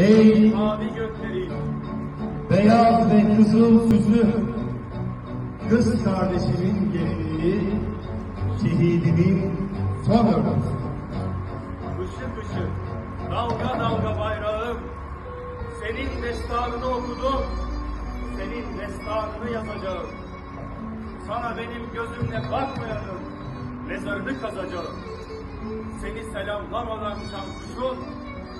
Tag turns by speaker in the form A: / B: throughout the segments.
A: Ey
B: mavi gökleri,
A: beyaz ve kızıl yüzlü kız kardeşimin gelinliği, şehidimin son örgüsü.
B: ışık ışık, dalga dalga bayrağım, senin destanını okudum, senin destanını yazacağım. Sana benim gözümle bakmayanın mezarını kazacağım. Seni selamlamadan uçan kuşun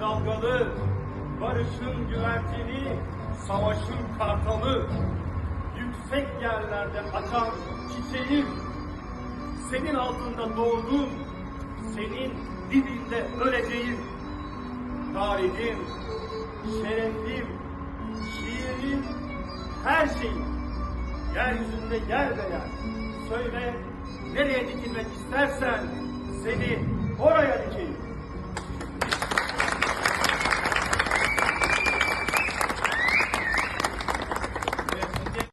B: dalgalı, barışın güvercini, savaşın kartalı, yüksek yerlerde açan çiçeğim, senin altında doğdum, senin dibinde öleceğim. Tarihim, şerefim, şiirim, her şeyim, yeryüzünde yer be yer. Söyle, nereye dikilmek istersen, seni oraya dikeyim.